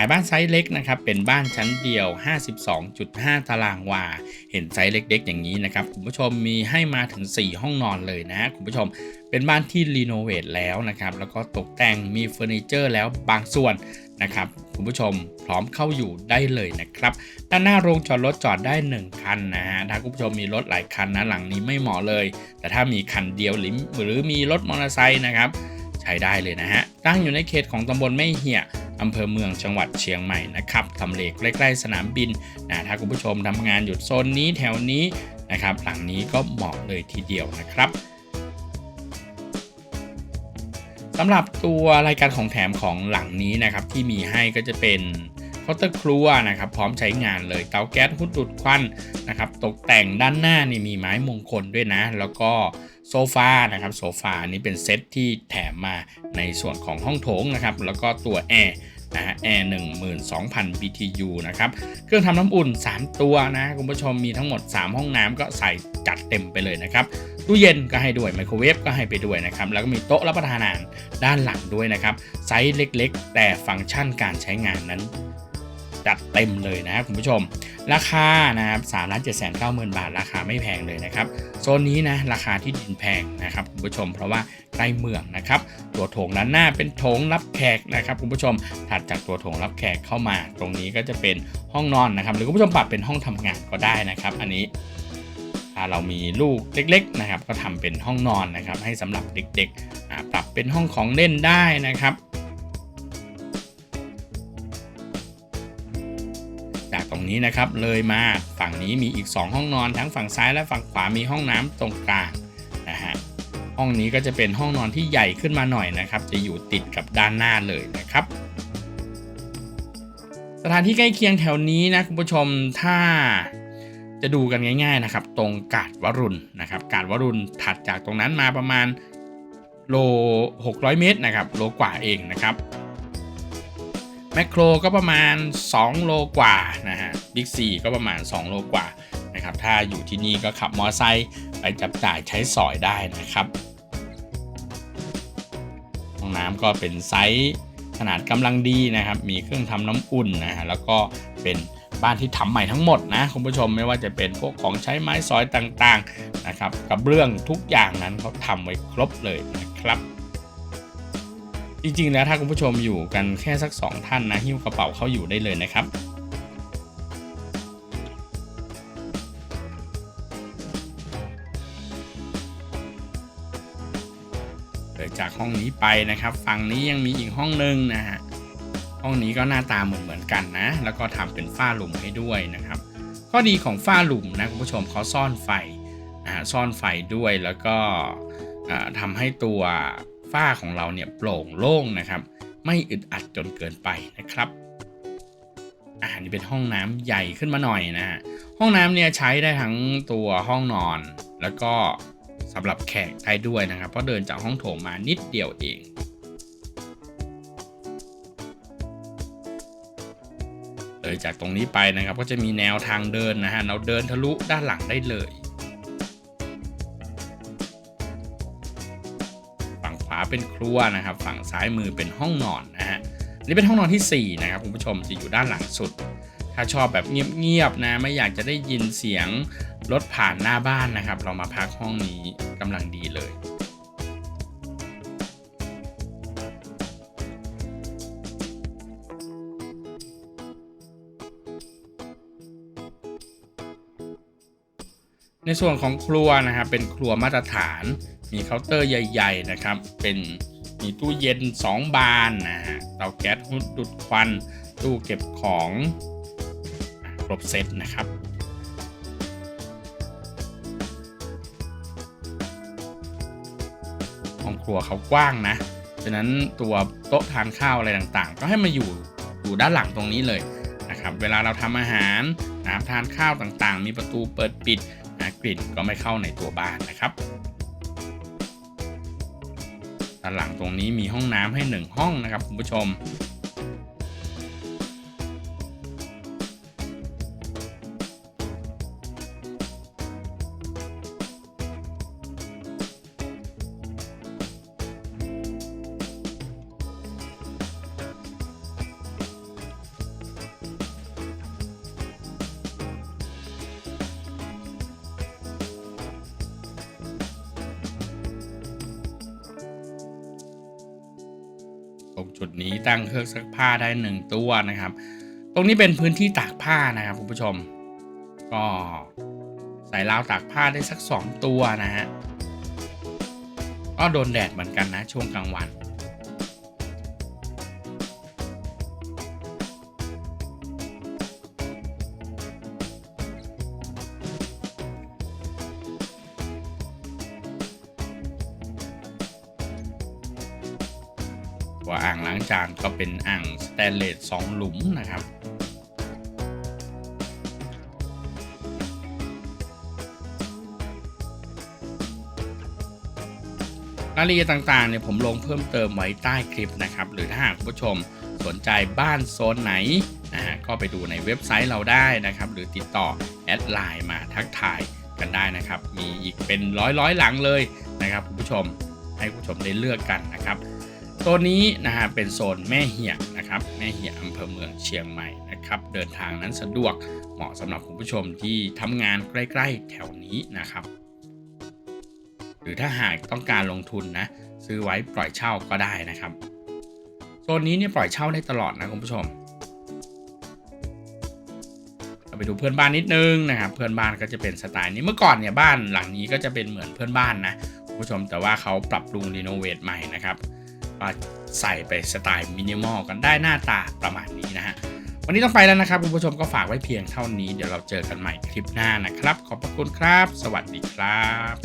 ขายบ้านไซส์เล็กนะครับเป็นบ้านชั้นเดียว 52.5 ตารางวา เห็นไซส์เล็ก ๆ อย่างนี้นะครับคุณผู้ชมมีให้มาถึง 4 ห้องนอนเลยนะคุณผู้ชมเป็นบ้านที่รีโนเวทแล้วนะครับแล้วก็ตกแต่งมีเฟอร์นิเจอร์แล้วบางส่วนนะครับคุณผู้ชมพร้อมเข้าอยู่ได้เลยนะครับด้านหน้าโรงจอดรถจอดได้ 1 คันนะฮะถ้าคุณผู้ชมมีรถหลายคันนะหลังนี้ไม่เหมาะเลย แต่ถ้ามีคันเดียวหรือหรือมีรถมอเตอร์ไซค์นะครับใช้ได้เลยนะฮะตั้งอยู่ในเขตของตำบลไม่เหี่ย อำเภอเมืองจังหวัดเชียงใหม่นะครับทำเลใกล้ๆสนามบินนะถ้าคุณผู้ชมทำงานอยู่โซนนี้แถวนี้นะครับหลังนี้ก็เหมาะเลยทีเดียวนะครับสำหรับตัวรายการของแถมของหลังนี้นะครับที่มีให้ก็จะเป็น เคาน์เตอร์ครัวนะครับพร้อมใช้งานเลยเตาแก๊สหุดดูดควันนะครับตกแต่งด้านหน้านี่มีไม้มงคลด้วยนะ แล้วก็โซฟานะครับโซฟานี้เป็นเซตที่แถมมาในส่วนของห้องโถงนะครับแล้วก็ตัวแอร์นะฮะแอร์12,000 BTU นะครับ เครื่องทำน้ำอุ่น 3 ตัวนะคุณผู้ชมมีทั้งหมด 3 ห้องน้ำก็ใส่จัดเต็มไปเลยนะครับ ตู้เย็นก็ให้ด้วยไมโครเวฟก็ให้ไปด้วยนะครับ แล้วก็มีโต๊ะรับประทานอาหารด้านหลังด้วยนะครับ ไซส์เล็กๆ แต่ฟังก์ชันการใช้งานนั้น จัดเต็มเลยนะครับคุณผู้ชม ราคานะครับสามล้านเจ็ดแสนเก้าหมื่นบาท ราคาไม่แพงเลยนะครับโซนนี้นะราคาที่ดินแพงนะครับคุณผู้ชมเพราะว่าใกล้เมืองนะครับตัวโถงด้านหน้าเป็นโถงรับแขกนะครับคุณผู้ชมถัดจากตัวโถงรับแขกเข้ามา ตรงนี้ก็จะเป็นห้องนอนนะครับ หรือคุณผู้ชมปรับเป็นห้องทำงานก็ได้นะครับ อันนี้ถ้าเรามีลูกเล็กๆนะครับ ก็ทำเป็นห้องนอนนะครับ ให้สำหรับเด็กๆปรับเป็นห้องของเล่นได้นะครับ ตรงนี้นะครับเลยมาฝั่งนี้มีอีก 2 ห้องนอนทั้งฝั่งซ้ายและฝั่งขวามีห้องน้ำตรงกลางนะฮะห้องนี้ก็จะเป็นห้องนอนที่ใหญ่ขึ้นมาหน่อยนะครับ จะอยู่ติดกับด้านหน้าเลยนะครับ สถานที่ใกล้เคียงแถวนี้นะคุณผู้ชมถ้าจะดูกันง่าย ๆนะครับ ตรงกาดวรุณนะครับ กาดวรุณถัดจากตรงนั้นมาประมาณโล 600 เมตรนะครับโลกว่าเองนะครับ แมคโครก็ประมาณ 2 โลกว่านะฮะบิ๊กซีก็ประมาณ 2 โลกว่านะครับถ้าอยู่ที่นี่ก็ขับมอเตอร์ไซค์ไปจับจ่ายใช้สอยได้นะครับห้องน้ำก็เป็นไซส์ขนาดกำลังดีนะครับ มีเครื่องทำน้ำอุ่นนะฮะแล้วก็เป็นบ้านที่ทำใหม่ทั้งหมดนะคุณผู้ชมไม่ว่าจะเป็นพวกของใช้ไม้สอยต่างๆนะครับกับเรื่องทุกอย่างนั้นเขาทำไว้ครบเลยนะครับ จริงๆ แล้วถ้าคุณผู้ชมอยู่กันแค่สัก 2 ท่านนะหิ้วกระเป๋าเข้าอยู่ได้เลยนะครับเลยจากห้องนี้ไปนะครับ ฝั่งนี้ยังมีอีกห้องหนึ่งนะฮะ ห้องนี้ก็หน้าตาเหมือนเหมือนกันนะ แล้วก็ทำเป็นฝ้าหลุมให้ด้วยนะครับ ข้อดีของฝ้าหลุมนะคุณผู้ชมเขาซ่อนไฟนะฮะซ่อนไฟด้วยแล้วก็ทำให้ตัว ฝ้าของเราเนี่ยโปร่งโล่งนะครับ ไม่อึดอัดจนเกินไปนะครับอ่านี่เป็นห้องน้ำใหญ่ขึ้นมาหน่อยนะฮะห้องน้ำเนี่ยใช้ได้ทั้งตัวห้องนอน แล้วก็สำหรับแขกได้ด้วยนะครับ เพราะเดินจากห้องโถงมานิดเดียวเองเลยจากตรงนี้ไปนะครับก็จะมีแนวทางเดินนะฮะเราเดินทะลุด้านหลังได้เลย เป็นครัวนะครับ ฝั่งซ้ายมือเป็นห้องนอนนะฮะนี่เป็นห้องนอนที่4นะครับคุณผู้ชมจะอยู่ด้านหลังสุด ถ้าชอบแบบเงียบๆนะไม่อยากจะได้ยินเสียงรถผ่านหน้าบ้านนะครับ เรามาพักห้องนี้กำลังดีเลย ในส่วนของครัวนะครับเป็นครัวมาตรฐาน มีเคาน์เตอร์ใหญ่ ๆ นะครับ เป็นมีตู้เย็น 2 บานนะฮะเตาแก๊สหุดดูดควัน ตู้เก็บของครบเซตนะครับห้องครัวเขากว้างนะฉะนั้นตัวโต๊ะทานข้าวอะไรต่างๆ ก็ให้มาอยู่อยู่ด้านหลังตรงนี้เลยนะครับ เวลาเราทำอาหารนะทานข้าวต่างๆ มีประตูเปิดปิด กลิ่นก็ไม่เข้าในตัวบ้านนะครับด้านหลังตรงนี้มีห้องน้ำให้ 1 ห้องนะครับคุณผู้ชม รงจุดนี้ตั้งเครื่องซักผ้าได้หนึ่งตัวนะครับ ตรงนี้เป็นพื้นที่ตากผ้านะครับคุณผู้ชม ก็ใส่ราวตากผ้าได้สัก 2 ตัวนะฮะก็โดนแดดเหมือนกันนะช่วงกลางวัน ตัวอ่างล้างจานก็เป็นอ่างสแตนเลสสองหลุมนะครับรายละเอียดต่างๆเนี่ยผมลงเพิ่มเติมไว้ใต้คลิปนะครับ หรือถ้าหากคุณผู้ชมสนใจบ้านโซนไหนนะฮะก็ไปดูในเว็บไซต์เราได้นะครับ หรือติดต่อแอดไลน์มาทักทายกันได้นะครับ มีอีกเป็นร้อยร้อยๆหลังเลยนะครับคุณผู้ชมให้คุณผู้ชมได้เลือกกันนะครับ ตัวนี้นะฮะเป็นโซนแม่เหี่ยนะครับแม่เหี่ยอำเภอเมืองเชียงใหม่นะครับเดินทางนั้นสะดวกเหมาะสำหรับคุณผู้ชมที่ทำงานใกล้ ๆ แถวนี้นะครับ หรือถ้าหากต้องการลงทุนนะซื้อไว้ปล่อยเช่าก็ได้นะครับโซนนี้เนี่ยปล่อยเช่าได้ตลอดนะคุณผู้ชมเราไปดูเพื่อนบ้านนิดนึงนะครับเพื่อนบ้านก็จะเป็นสไตล์นี้เมื่อก่อนเนี่ยบ้านหลังนี้ก็จะเป็นเหมือนเพื่อนบ้านนะคุณผู้ชมแต่ว่าเขาปรับปรุงรีโนเวทใหม่นะครับ ใส่ไปสไตล์มินิมอลกันได้หน้าตาประมาณนี้นะฮะ วันนี้ต้องไปแล้วนะครับคุณผู้ชมก็ฝากไว้เพียงเท่านี้ เดี๋ยวเราเจอกันใหม่คลิปหน้านะครับ ขอบพระคุณครับ สวัสดีครับ